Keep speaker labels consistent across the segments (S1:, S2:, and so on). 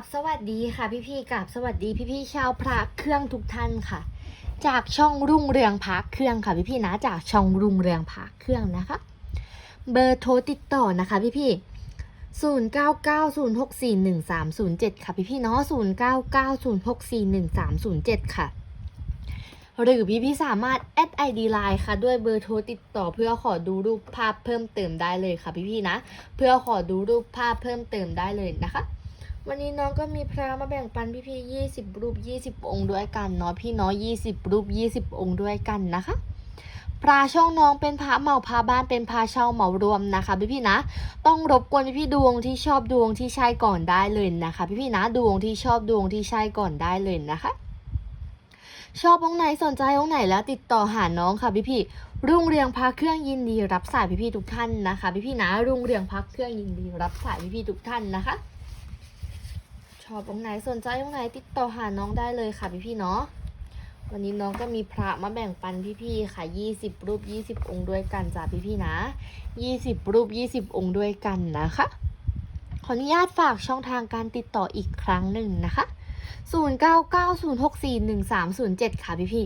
S1: บสวัสดีค่ะพี่พี่ๆกับสวัสดีพี่พี่ๆชาวพระเครื่องทุกท่านค่ะ จากช่องรุ่งเรืองพระเครื่องค่ะพี่พี่ๆนะจากช่องรุ่งเรืองพระเครื่องนะคะ เบอร์โทรติดต่อนะคะพี่พี่ศูนย์เก้าเก้าศูนย์หกสี่หนึ่งสามศูนย์เจ็ดค่ะพี่พี่ๆเนาะศูนย์เก้าเก้าศูนย์หกสี่หนึ่งสามศูนย์เจ็ดค่ะ หรือพี่พี่ๆสามารถแอดไอดีไลน์ค่ะ ด้วยเบอร์โทรติดต่อเพื่อขอดูรูปภาพเพิ่มเติมได้เลยค่ะพี่พี่ๆนะ เพื่อขอดูรูปภาพเพิ่มเติมได้เลยนะคะ วันนี้น้องก็มีพระมาแบ่งปันพี่พี่ยี่สิบรูปยี่สิบองค์ด้วยกันเนาะพี่เนาะยี่สิบรูปยี่สิบองค์ด้วยกันนะคะพระช่องน้องเป็นพระเหมาพระบ้านเป็นพระเช่าเหมารวมนะคะพี่พี่นะ ต้องรบกวนพี่พี่ดวงที่ชอบดวงที่ใช่ก่อนได้เลยนะคะ พี่พี่นะดวงที่ชอบดวงที่ใช่ก่อนได้เลยนะคะ ชอบองค์ไหนสนใจองค์ไหนแล้วติดต่อหาน้องค่ะพี่พี่รุ่งเรืองพระเครื่องยินดีรับสายพี่พี่ทุกท่านนะคะ พี่พี่นะรุ่งเรืองพระเครื่องยินดีรับสายพี่พี่ทุกท่านนะคะ ชอบองค์ไหนสนใจองค์ไหนติดต่อหาน้องได้เลยค่ะพี่พี่เนาะวันนี้น้องก็มีพระมาแบ่งปันพี่พี่ๆค่ะ 20 รูป 20 องค์ด้วยกันจ้ะพี่พี่ๆนะ 20 รูป 20 องค์ด้วยกันนะคะ ขออนุญาตฝากช่องทางการติดต่ออีกครั้งหนึ่งนะคะ 0990641307 ค่ะพี่พี่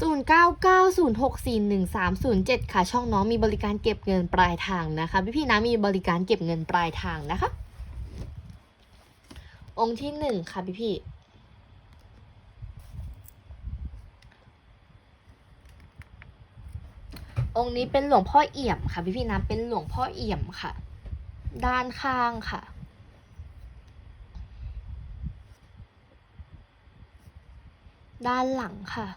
S1: 0990641307 ค่ะ ช่องน้องมีบริการเก็บเงินปลายทางนะคะ พี่พี่ๆนะมีบริการเก็บเงินปลายทางนะคะ องค์ที่หนึ่งค่ะพี่พี่องค์นี้เป็นหลวงพ่อเอี่ยมค่ะพี่พี่นะเป็นหลวงพ่อเอี่ยมค่ะ ด้านข้างค่ะ ด้านหลังค่ะ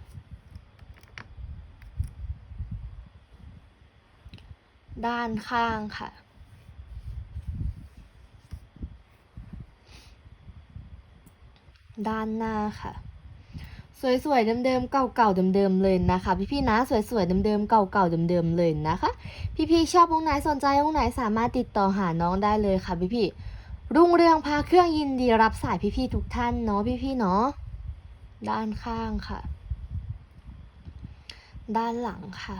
S1: ด้านข้างค่ะ ด้านหน้าค่ะ สวยๆเดิมๆเก่าๆเดิมๆเลยนะคะ พี่ๆนะสวยๆเดิมๆเก่าๆเดิมๆเลยนะคะ พี่ๆชอบองค์ไหนสนใจองค์ไหนสามารถติดต่อหาน้องได้เลยค่ะ พี่ๆรุ่งเรืองพาเครื่องยินดีรับสายพี่ๆทุกท่านเนาะพี่ๆเนาะด้านข้างค่ะ ด้านหลังค่ะ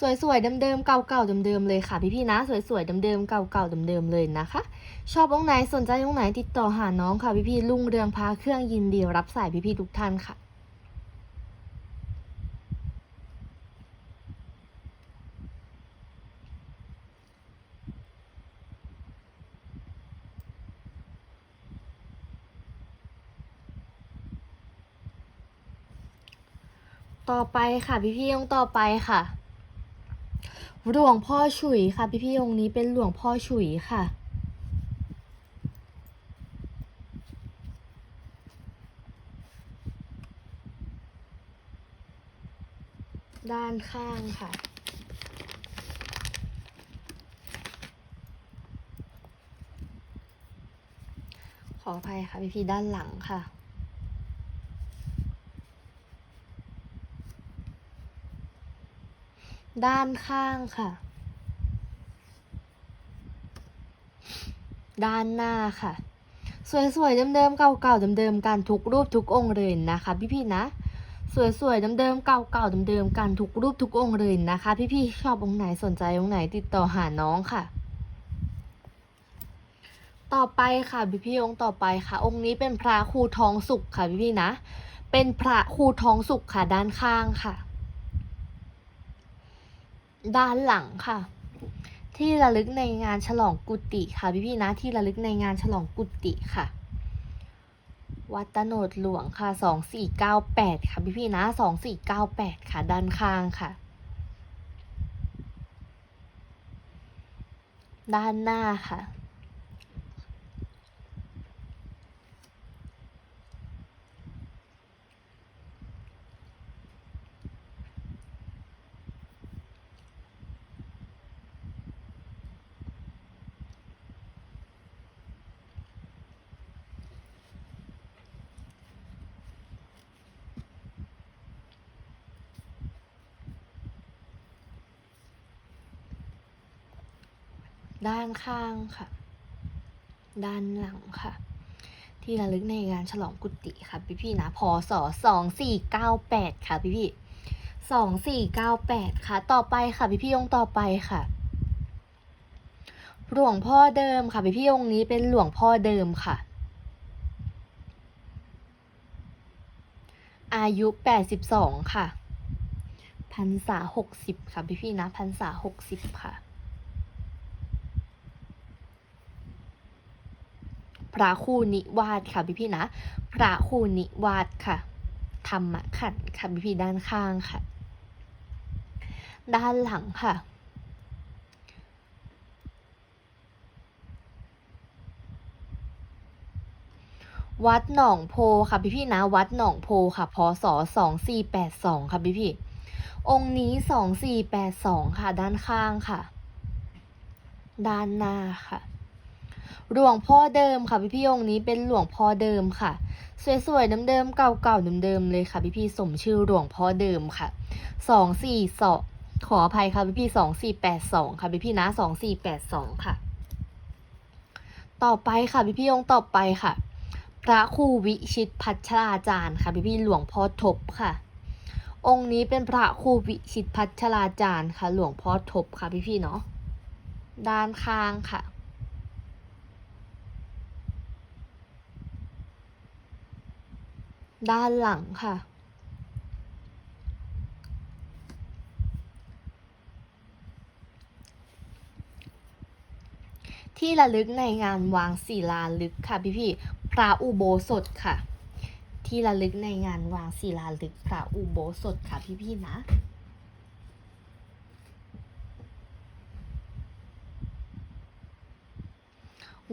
S1: สวยๆเดิมๆเก่าๆเดิมๆเลยค่ะพี่ๆนะ สวยๆเดิมๆเก่าๆเดิมๆเลยนะคะ ชอบองไหนสนใจองไหนติดต่อหาน้องค่ะพี่ๆลุงเรืองพาเครื่องยินดีรับสายพี่ๆทุกท่านค่ะต่อไปค่ะพี่ๆองต่อไปค่ะ หลวงพ่อฉุยค่ะ พี่ๆองค์นี้เป็นหลวงพ่อฉุยค่ะ ด้านข้างค่ะขออภัยค่ะพี่ๆด้านหลังค่ะ ด้านข้างค่ะ ด้านหน้าค่ะ สวยๆเดิมๆเก่าๆเดิมๆกันทุกรูปทุกองค์เลยนะคะ พี่ๆนะ สวยๆเดิมๆเก่าๆเดิมๆกันทุกรูปทุกองค์เลยนะคะ พี่ๆชอบองค์ไหนสนใจองค์ไหนติดต่อหาน้องค่ะ ต่อไปค่ะพี่ๆองค์ต่อไปค่ะ องค์นี้เป็นพระครูทองสุขค่ะพี่ๆนะ เป็นพระครูทองสุขค่ะด้านข้างค่ะ ด้านหลังค่ะ ที่ระลึกในงานฉลองกุฏิค่ะพี่พี่นะที่ระลึกในงานฉลองกุฏิค่ะ วัดตโนดหลวงค่ะสองสี่เก้าแปดค่ะพี่พี่นะสองสี่เก้าแปดค่ะ ด้านข้างค่ะ ด้านหน้าค่ะานข้างค่ะ ด้านหลังค่ะ ที่ระลึกในการฉลองกุฏิค่ะพี่พี่นะพศสองสี่เก้าแปดค่ะพี่พี่สองสี่เก้าแปดค่ะ ต่อไปค่ะพี่พี่องต่อไปค่ะหลวงพ่อเดิมค่ะพี่พี่องนี้เป็นหลวงพ่อเดิมค่ะ อายุแปดสิบสองค่ะ พรรษาหกสิบค่ะพี่พี่นะพรรษาหกสิบค่ะ พระคู่นิวาสค่ะพี่พี่นะ พระคู่นิวาสค่ะธรรมขันค่ะพี่พี่ด้านข้างค่ะ ด้านหลังค่ะวัดหนองโพค่ะพี่พี่นะ วัดหนองโพค่ะพศสองสี่แปดสองค่ะพี่พี่องค์นี้สองสี่แปดสองค่ะด้านข้างค่ะ ด้านหน้าค่ะ หลวงพ่อเดิมค่ะพี่พี่องค์นี้เป็นหลวงพ่อเดิมค่ะ สวยๆเดิมๆเก่าๆเดิมๆเลยค่ะพี่พี่สมชื่อหลวงพ่อเดิมค่ะสองสี่สองขออภัยค่ะพี่พี่สองสี่แปดสองค่ะพี่พี่นะสองสี่แปดสองค่ะ ต่อไปค่ะพี่พี่องค์ต่อไปค่ะ พระครูวิชิตพัชราจารย์ค่ะพี่พี่หลวงพ่อทบค่ะ องค์นี้เป็นพระครูวิชิตพัชราจารย์ค่ะ หลวงพ่อทบค่ะพี่พี่เนาะด้านข้างค่ะ ด้านหลังค่ะ ที่ระลึกในงานวางศิลาลึกค่ะพี่พี่พระอุโบสถค่ะ ที่ระลึกในงานวางศิลาลึกพระอุโบสถค่ะพี่พี่นะ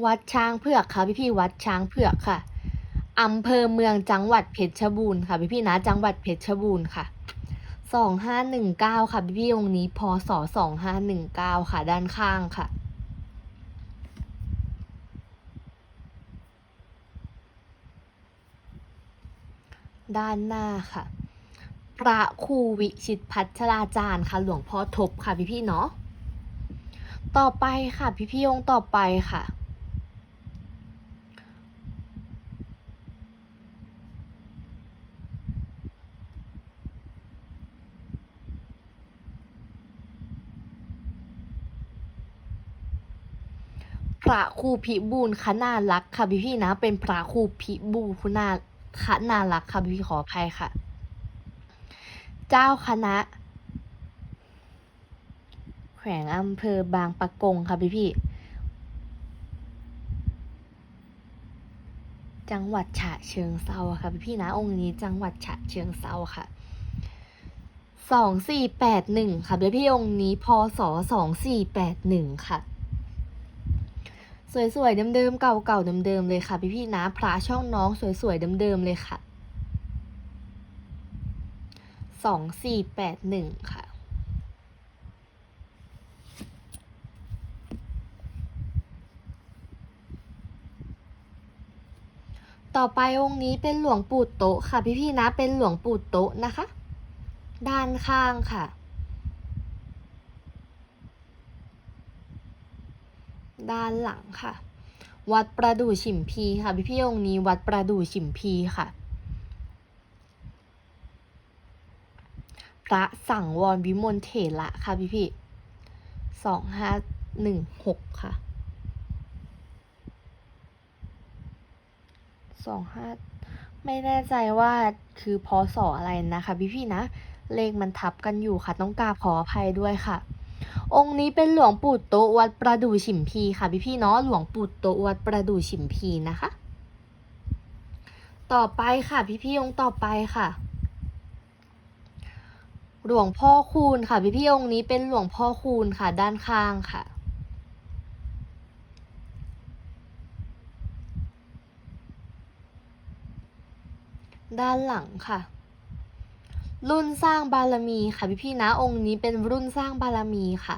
S1: วัดช้างเผือกค่ะพี่พี่วัดช้างเผือกค่ะ อำเภอเมืองจังหวัดเพชรบูรณ์ค่ะพี่พี่นะจังหวัดเพชรบูรณ์ค่ะสองห้าหนึ่งเก้าค่ะพี่พี่ๆองค์นี้พศสองห้าหนึ่งเก้าค่ะด้านข้างค่ะด้านหน้าค่ะ พระครูวิชิตพัชราจารย์ค่ะ หลวงพ่อทบค่ะพี่พี่เนาะ ต่อไปค่ะ พี่พี่องต่อไปค่ะ ระครูพิบูลคณารักษ์ค่ะพี่พี่นะ เป็นพระครูพิบูลคุณาคณารักษ์ค่ะพี่พี่ขออภัยค่ะ เจ้าคณะ แขวงอำเภอบางปะกงค่ะพี่พี่จังหวัดฉะเชิงเซาค่ะพี่พี่นะ องค์นี้จังหวัดฉะเชิงเซาค่ะสองสี่แปดหนึ่งค่ะพี่พี่องค์นี้พศสองสี่แปดหนึ่งค่ะ สวยๆเดิมๆเก่าๆเดิมๆเลยค่ะพี่ๆนะพระช่องน้องสวยๆเดิมๆเลยค่ะสองสี่แปดหนึ่งค่ะต่อไปองค์นี้เป็นหลวงปู่โตะค่ะพี่ๆนะเป็นหลวงปู่โตะนะคะ ด้านข้างค่ะ ด้านหลังค่ะ วัดประดู่ฉิมพีค่ะพี่พี่องค์นี้วัดประดู่ฉิมพีค่ะ พระสังวรวิมลเถระค่ะพี่พี่สองห้าหนึ่งหกค่ะสองห้าไม่แน่ใจว่าคือพศออะไรนะคะพี่พี่นะ เลขมันทับกันอยู่ค่ะ ต้องกราบขออภัยด้วยค่ะ องค์นี้เป็นหลวงปู่โตวัดประดู่ฉิมพีค่ะพี่พี่เนาะหลวงปู่โตวัดประดู่ฉิมพีนะคะ ต่อไปค่ะพี่พี่องค์ต่อไปค่ะ หลวงพ่อคูณค่ะพี่พี่องค์นี้เป็นหลวงพ่อคูณค่ะ ด้านข้างค่ะด้านหลังค่ะ รุ่นสร้างบารมีค่ะพี่พี่นะองค์นี้เป็นรุ่นสร้างบารมีค่ะ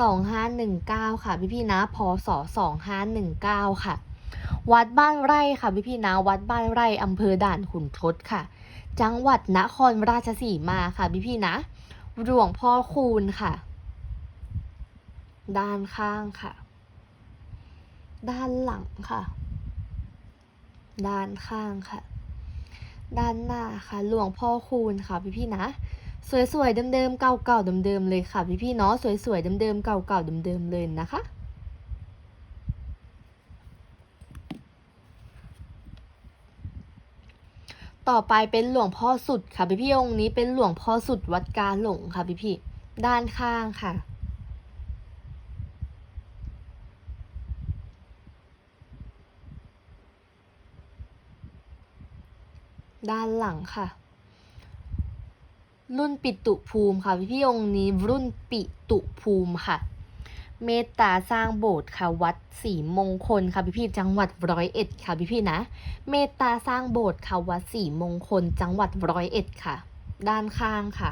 S1: สองห้าหนึ่งเก้าค่ะพี่พี่นะพศสองห้าหนึ่งเก้าค่ะ วัดบ้านไร่ค่ะพี่พี่นะวัดบ้านไร่อำเภอด่านขุนทดค่ะ จังหวัดนครราชสีมาค่ะพี่พี่นะหลวงพ่อคูณค่ะ ด้านข้างค่ะ ด้านหลังค่ะ ด้านข้างค่ะ ด้านหน้าค่ะ หลวงพ่อคูณค่ะพี่พี่ๆนะ สวยๆเดิมๆเก่าๆเดิมๆเลยค่ะพี่พี่ๆเนาะสวยๆเดิมๆเก่าๆเดิมๆเลยนะคะต่อไปเป็นหลวงพ่อสุดค่ะพี่พี่องค์นี้เป็นหลวงพ่อสุดวัดกาหลงค่ะพี่พี่ด้านข้างค่ะ ด้านหลังค่ะ รุ่นปิตุภูมิค่ะ พี่พี่องค์นี้รุ่นปิตุภูมิค่ะ เมตตาสร้างโบสถ์ค่ะ วัดศรีมงคลค่ะพี่พี่จังหวัดร้อยเอ็ดค่ะพี่พี่นะ เมตตาสร้างโบสถ์ค่ะวัดศรีมงคล จังหวัดร้อยเอ็ดค่ะ ด้านข้างค่ะ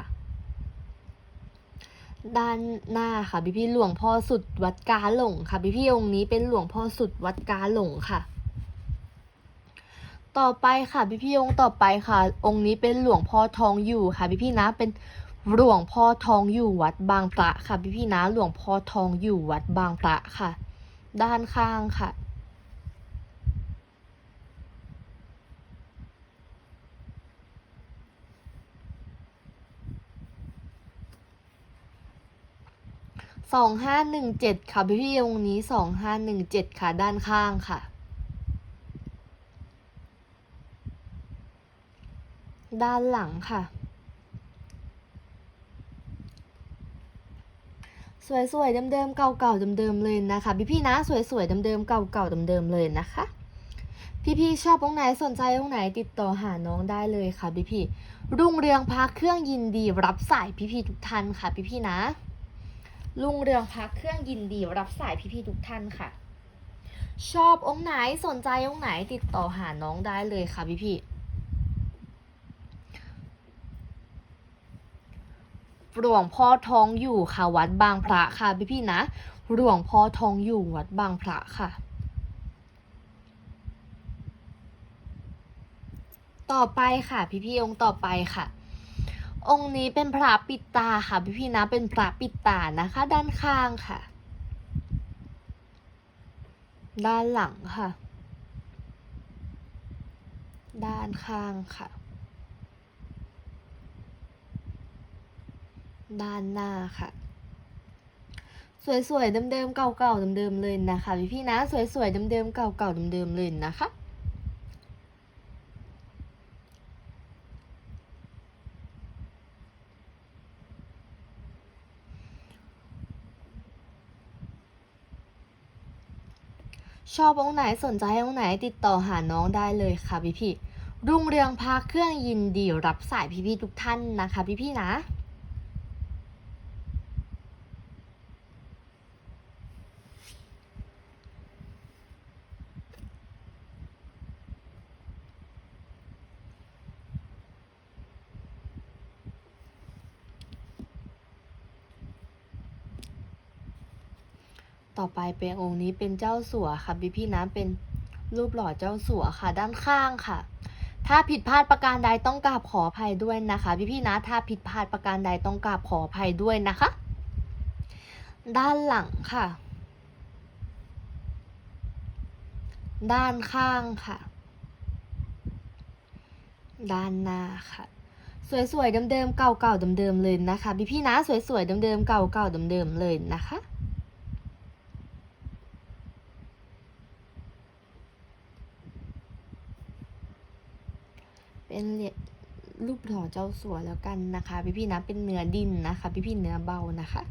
S1: ด้านหน้าค่ะพี่พี่หลวงพ่อสุดวัดกาหลงค่ะพี่พี่องค์นี้เป็นหลวงพ่อสุดวัดกาหลงค่ะ ต่อไปค่ะพี่พี่องค์ต่อไปค่ะ องค์นี้เป็นหลวงพ่อทองอยู่ค่ะพี่พี่นะเป็นหลวงพ่อทองอยู่วัดบางพระค่ะพี่พี่นะหลวงพ่อทองอยู่วัดบางพระค่ะ ด้านข้างค่ะสองห้าหนึ่งเจ็ดค่ะพี่พี่องค์นี้สองห้าหนึ่งเจ็ดค่ะด้านข้างค่ะ ด้านหลังค่ะ สวยๆเดิมๆเก่าๆเดิมๆเลยนะคะพี่ๆนะสวยๆเดิมๆเก่าๆเดิมๆเลยนะคะพี่ๆชอบตรงไหนสนใจตรงไหนติดต่อหาน้องได้เลยค่ะพี่ๆรุ่งเรืองพักเครื่องยินดีรับสายพี่ๆทุกท่านค่ะพี่ๆนะรุ่งเรืองพักเครื่องยินดีรับสายพี่ๆทุกท่านค่ะ ชอบองไหนสนใจองไหนติดต่อหาน้องได้เลยค่ะพี่ๆ หลวงพ่อทองอยู่ค่ะวัดบางพระค่ะพี่พี่นะ หลวงพ่อทองอยู่วัดบางพระค่ะ ต่อไปค่ะพี่พี่องค์ต่อไปค่ะ องค์นี้เป็นพระปิดตาค่ะพี่พี่นะเป็นพระปิดตานะคะ ด้านข้างค่ะ ด้านหลังค่ะ ด้านข้างค่ะ ด้านหน้าค่ะสวยๆ เดิมๆ เก่าๆ เดิมๆ เลยนะคะพี่พี่นะ สวยๆ เดิมๆ เก่าๆ เดิมๆ เลยนะคะ ชอบองไหนสนใจองไหนติดต่อหาน้องได้เลยค่ะพี่พี่รุ่งเรืองพาเครื่องยินดีรับสายพี่พี่ทุกท่านนะคะพี่พี่นะ ต่อไปเป็นองค์นี้เป็นเจ้าสัวค่ะพี่พี่นะเป็นรูปหล่อเจ้าสัวค่ะ ด้านข้างค่ะ ถ้าผิดพลาดประการใดต้องกราบขออภัยด้วยนะคะ พี่พี่นะถ้าผิดพลาดประการใดต้องกราบขออภัยด้วยนะคะ ด้านหลังค่ะ ด้านข้างค่ะ ด้านหน้าค่ะสวยๆเดิมๆเก่าๆเดิมๆเลยนะคะ พี่พี่นะสวยๆเดิมๆเก่าๆเดิมๆเลยนะคะ เป็นเหรียญรูปหล่อเจ้าสัวแล้วกันนะคะ พี่พี่ๆนะเป็นเนื้อดินนะคะ พี่พี่ๆเนื้อเบานะคะ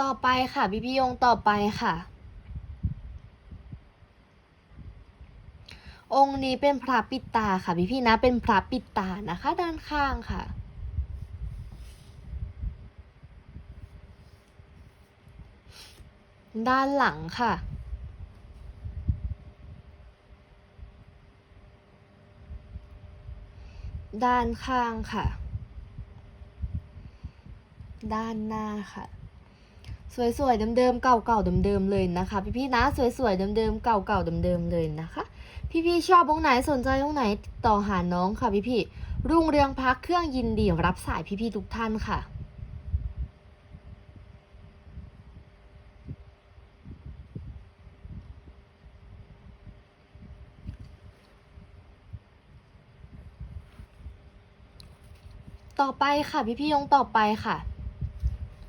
S1: ต่อไปค่ะ พี่พี่ๆองค์ต่อไปค่ะ องค์นี้เป็นพระปิดตาค่ะ พี่พี่ๆนะเป็นพระปิดตานะคะ ด้านข้างค่ะด้านหลังค่ะ ด้านข้างค่ะ ด้านหน้าค่ะ สวยๆเดิมๆเก่าๆเดิมๆเลยนะคะ พี่ๆนะสวยๆเดิมๆเก่าๆเดิมๆเลยนะคะ พี่ๆชอบองไหนสนใจองไหนต่อหาน้องค่ะพี่ๆรุ่งเรืองพักเครื่องยินดีรับสายพี่ๆทุกท่านค่ะ ต่อไปค่ะพี่พี่ๆองค์ต่อไปค่ะ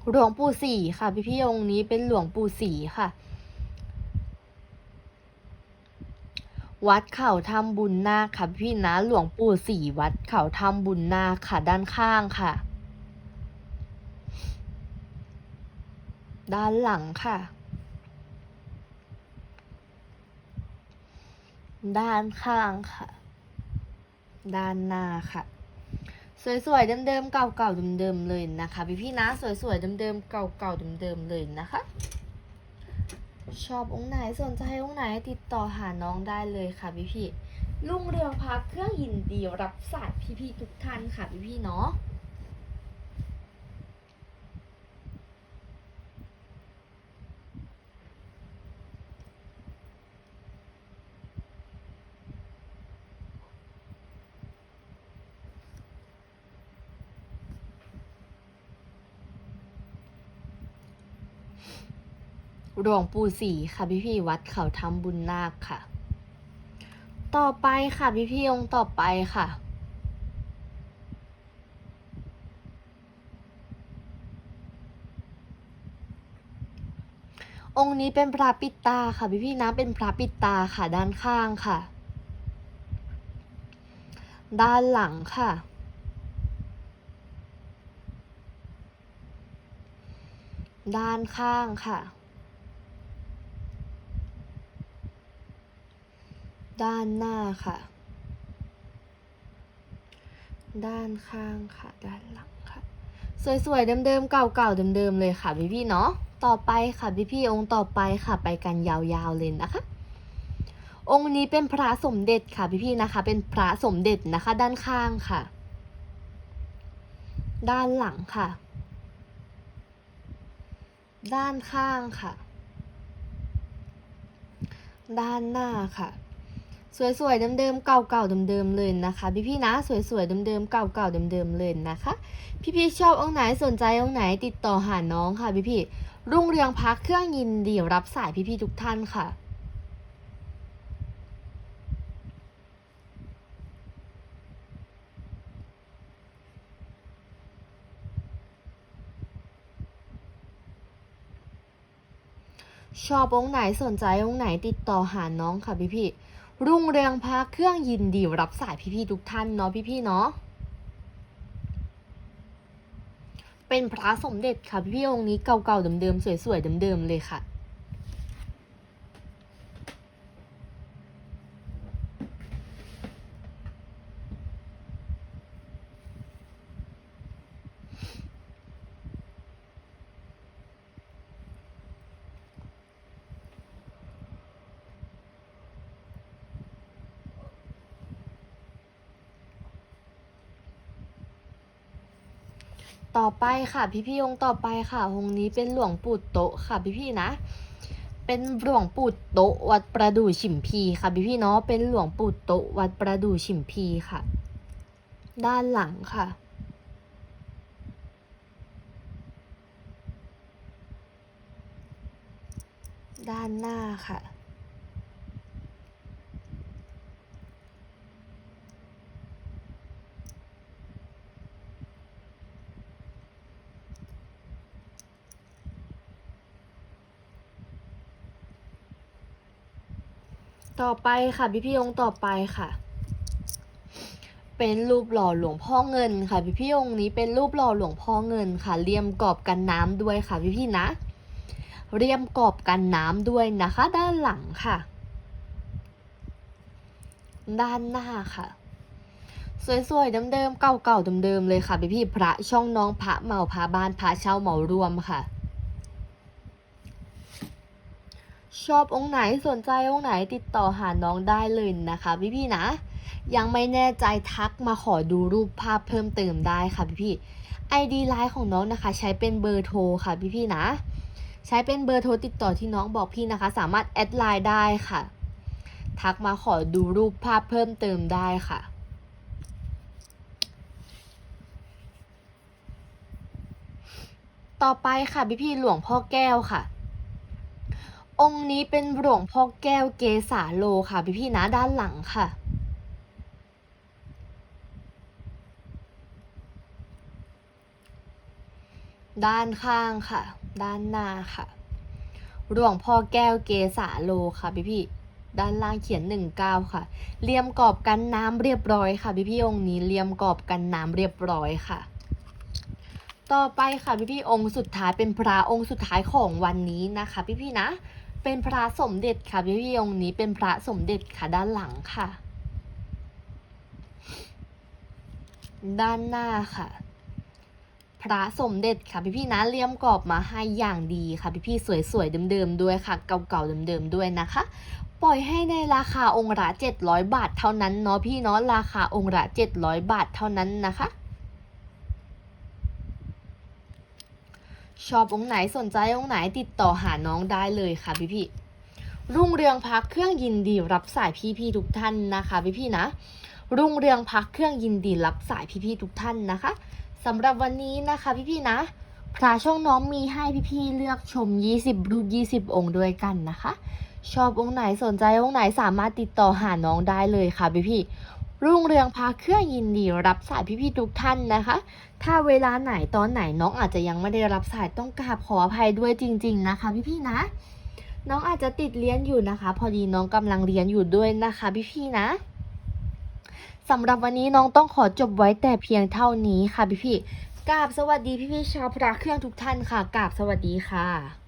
S1: หลวงปู่ศรีค่ะ พี่พี่ๆองค์นี้เป็นหลวงปู่ศรีค่ะ วัดเขาทำบุญนาคค่ะพี่นะหลวงปู่ศรีวัดเขาทำบุญนาคค่ะด้านข้างค่ะ ด้านหลังค่ะ ด้านข้างค่ะ ด้านหน้าค่ะ สวยๆเดิมๆเก่าๆเดิมๆเลยนะคะพี่ๆนะสวยๆเดิมๆเก่าๆเดิมๆเลยนะคะ ชอบองค์ไหนสนใจองค์ไหนติดต่อหาน้องได้เลยค่ะพี่พี่ๆลุงเรืองพักเครื่องยินดีรับสายพี่พี่ๆทุกท่านค่ะพี่พี่ๆเนาะ หลวงปู่ศรีค่ะพี่พี่วัดเขาทำบุญนาคค่ะ ต่อไปค่ะพี่พี่องค์ต่อไปค่ะองค์นี้เป็นพระปิดตาค่ะพี่พี่นะเป็นพระปิดตาค่ะด้านข้างค่ะ ด้านหลังค่ะ ด้านข้างค่ะ ด้านหน้าค่ะ ด้านข้างค่ะ ด้านหลังค่ะ สวยๆเดิมๆเก่าๆเดิมๆเลยค่ะพี่ๆเนาะต่อไปค่ะพี่ๆองค์ต่อไปค่ะ ไปกันยาวๆเลยนะคะ องค์นี้เป็นพระสมเด็จค่ะพี่ๆนะคะ เป็นพระสมเด็จนะคะ ด้านข้างค่ะ ด้านหลังค่ะ ด้านข้างค่ะ ด้านหน้าค่ะ สวยๆเดิมๆเก่าๆเดิมๆเลยนะคะ พี่ๆนะสวยๆเดิมๆเก่าๆเดิมๆเลยนะคะ พี่ๆชอบองค์ไหนสนใจองค์ไหนติดต่อหาน้องค่ะพี่ๆรุ่งเรืองพักเครื่องยินดีรับสายพี่ๆทุกท่านค่ะชอบองค์ไหนสนใจองค์ไหนติดต่อหาน้องค่ะพี่พี่ๆ รุ่งเรืองพระเครื่องยินดีรับสายพี่ๆทุกท่านเนาะพี่ๆเนาะเป็นพระสมเด็จค่ะพี่พี่ๆองค์นี้เก่าๆเดิมๆสวยๆเดิมๆเลยค่ะ ต่อไปค่ะพี่พี่องค์ต่อไปค่ะองค์นี้เป็นหลวงปู่โตะค่ะพี่พี่นะ เป็นหลวงปู่โตะวัดประดู่ฉิมพีค่ะพี่พี่เนาะเป็นหลวงปู่โตะวัดประดู่ฉิมพีค่ะ ด้านหลังค่ะด้านหน้าค่ะ ต่อไปค่ะพี่พี่องค์ต่อไปค่ะ เป็นรูปหล่อหลวงพ่อเงินค่ะพี่พี่องค์นี้เป็นรูปหล่อหลวงพ่อเงินค่ะเลี่ยมกรอบกันน้ำด้วยค่ะพี่พี่นะ เรียมกรอบกันน้ำด้วยนะคะ ด้านหลังค่ะ ด้านหน้าค่ะสวยๆเดิมๆเก่าๆเดิมๆเลยค่ะพี่พี่พระช่องน้องพระเหมาพระบ้านพระเช่าเหมารวมค่ะ ชอบองค์ไหนสนใจองค์ไหนติดต่อหาน้องได้เลยนะคะพี่พี่นะ ยังไม่แน่ใจทักมาขอดูรูปภาพเพิ่มเติมได้ค่ะพี่พี่ไอดีไลน์ของน้องนะคะ ใช้เป็นเบอร์โทรค่ะพี่พี่นะ ใช้เป็นเบอร์โทรติดต่อที่น้องบอกพี่นะคะ สามารถแอดไลน์ได้ค่ะ ทักมาขอดูรูปภาพเพิ่มเติมได้ค่ะต่อไปค่ะพี่พี่หลวงพ่อแก้วค่ะ องค์นี้เป็นหลวงพ่อแก้วเกสาโลค่ะพี่พี่นะด้านหลังค่ะ ด้านข้างค่ะ ด้านหน้าค่ะหลวงพ่อแก้วเกสาโลค่ะพี่พี่ด้านล่างเขียนหนึ่งเก้าค่ะเลียมกรอบกันน้ำเรียบร้อยค่ะพี่พี่องค์นี้เลียมกรอบกันน้ำเรียบร้อยค่ะ ต่อไปค่ะพี่พี่องค์สุดท้ายเป็นพระองค์สุดท้ายของวันนี้นะคะ พี่พี่นะ เป็นพระสมเด็จค่ะพี่พี่องค์นี้เป็นพระสมเด็จค่ะด้านหลังค่ะ ด้านหน้าค่ะ พระสมเด็จค่ะพี่พี่นะเลี่ยมกรอบมาให้อย่างดีค่ะพี่พี่ๆสวยๆเดิมๆด้วยค่ะ เก่าๆเดิมๆด้วยนะคะ ปล่อยให้ในราคาองค์ละ700 บาทเท่านั้นเนาะพี่เนาะราคาองค์ละ700 บาทเท่านั้นนะคะ ชอบองค์ไหนสนใจองค์ไหนติดต่อหาน้องได้เลยค่ะพี่พี่รุ่งเรืองพักเครื่องยินดีรับสายพี่พี่ทุกท่านนะคะพี่พี่นะ รุ่งเรืองพักเครื่องยินดีรับสายพี่พี่ทุกท่านนะคะสำหรับวันนี้นะคะพี่พี่นะพระช่องน้องมีให้พี่พี่เลือกชม 20 รูป 20 องค์ด้วยกันนะคะ ชอบองค์ไหนสนใจองค์ไหนสามารถติดต่อหาน้องได้เลยค่ะพี่พี่รุ่งเรืองพาเครื่องยินดีรับสายพี่พี่ทุกท่านนะคะ ถ้าเวลาไหนตอนไหนน้องอาจจะยังไม่ได้รับสายต้องกราบขออภัยด้วยจริง ๆ นะคะ พี่ๆนะ น้องอาจจะติดเรียนอยู่นะคะ พอดีน้องกำลังเรียนอยู่ด้วยนะคะ พี่ๆนะสำหรับวันนี้น้องต้องขอจบไว้แต่เพียงเท่านี้ค่ะพี่ๆกราบสวัสดีพี่ๆชาวพระเครื่องทุกท่านค่ะกราบสวัสดีค่ะ